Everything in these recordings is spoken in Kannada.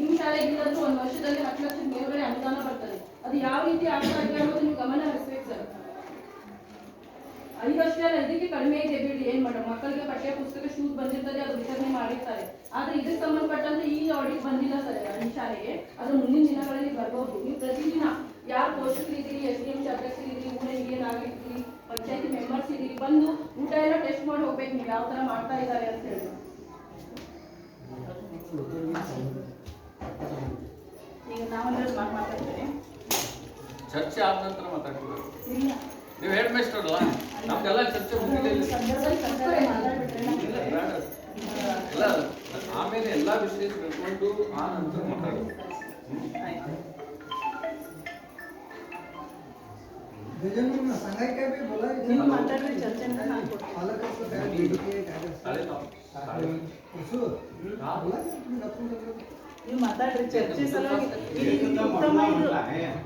ನಿಮ್ಮ ಶಾಲೆಗಿಲ್ಲದ್ರೂ ಒಂದು ವರ್ಷದಲ್ಲಿ ಹತ್ತು ಲಕ್ಷದ ಮೇಲ್ಗಡೆ ಅನುದಾನ ಬರ್ತದೆ. ಅದು ಯಾವ ರೀತಿ ಆಗ್ತಾ ಇದೆ ಅನ್ನೋದು ನೀವು ಗಮನ ಹರಿಸ್ಬೇಕು ಸರ್. ಐದಷ್ಟೇ ಅಲ್ಲ ಇದಕ್ಕೆ ಕಡಿಮೆ ಇದೆ ಬಿಡಿ, ಏನ್ ಮೇಡಮ್ ಮಕ್ಕಳಿಗೆ ಪಠ್ಯ ಪುಸ್ತಕ ಶೂಸ್ ಬಂದಿರ್ತದೆ, ಅದು ವಿತರಣೆ ಮಾಡಿರ್ತಾರೆ. ಆದ್ರೆ ಇದಕ್ಕೆ ಸಂಬಂಧಪಟ್ಟಂತೆ ಈ ಆಡಿಟ್ ಬಂದಿಲ್ಲ ಸರ್ ಈ ಶಾಲೆಗೆ. ಅದು ಮುಂದಿನ ದಿನಗಳಲ್ಲಿ ಬರಬಹುದು ನೀವು ಪ್ರತಿದಿನ ಯಾರು ಪೋಷಕರಿದ್ದೀರಿ ಎಸ್ ಡಿ ಎಂ ಅಧ್ಯಕ್ಷರಿದ್ದೀರಿ ಊಟ ಊರ ಹಿರಿಯ ನಾಗರಿಕರಿ ಪಂಚಾಯತಿ ಮೆಂಬರ್ಸ್ ಇದ್ದೀರಿ, ಬಂದು ಊಟ ಎಲ್ಲ ಟೆಸ್ಟ್ ಮಾಡಿ ಹೋಗ್ಬೇಕು, ನೀವು ಯಾವ ತರ ಮಾಡ್ತಾ ಇದ್ದಾರೆ ಅಂತ ಹೇಳಿ. ಚರ್ಚೆ ಆದ ನಂತರ ಮಾತಾಡ್ತಿದ್ದಾರೆ ನೀವು ಹೆಡ್ ಮೇಸ್ಟರ್ ಅಲ್ಲ ನಮ್ದೆಲ್ಲ ಚರ್ಚೆ ಇಲ್ಲ. ಆಮೇಲೆ ಎಲ್ಲ ವಿಷಯ ತಿಳ್ಕೊಂಡು ಆ ನಂತರ ಮಾತಾಡೋದು. ಸಂಘಕ್ಕೆ ಮಾತಾಡಲಿ ಚರ್ಚೆ ಅಂತ ನಾನು ಕೊಡ್ತೀನಿ. पालकाचं काय BDK काय ಶಾಲೆ ನಾವು ಶಾಲೆ कसं बोला की तुम्ही आपण बोला. ನೀವು ಮಾತಾಡ್ರಿ ಚರ್ಚೆ ಸಲುವಾಗಿ ಇದು ಇದು ಉತ್ತಮ ಇದು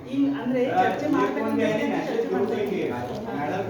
ಹಿಂಗ್ ಅಂದ್ರೆ ಚರ್ಚೆ ಮಾಡ್ಬೇಕಂತ ಹೇಳಿ ಚರ್ಚೆ ಮಾಡ್ಬೇಕು मॅडम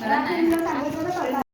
Đã hết, đã tạo.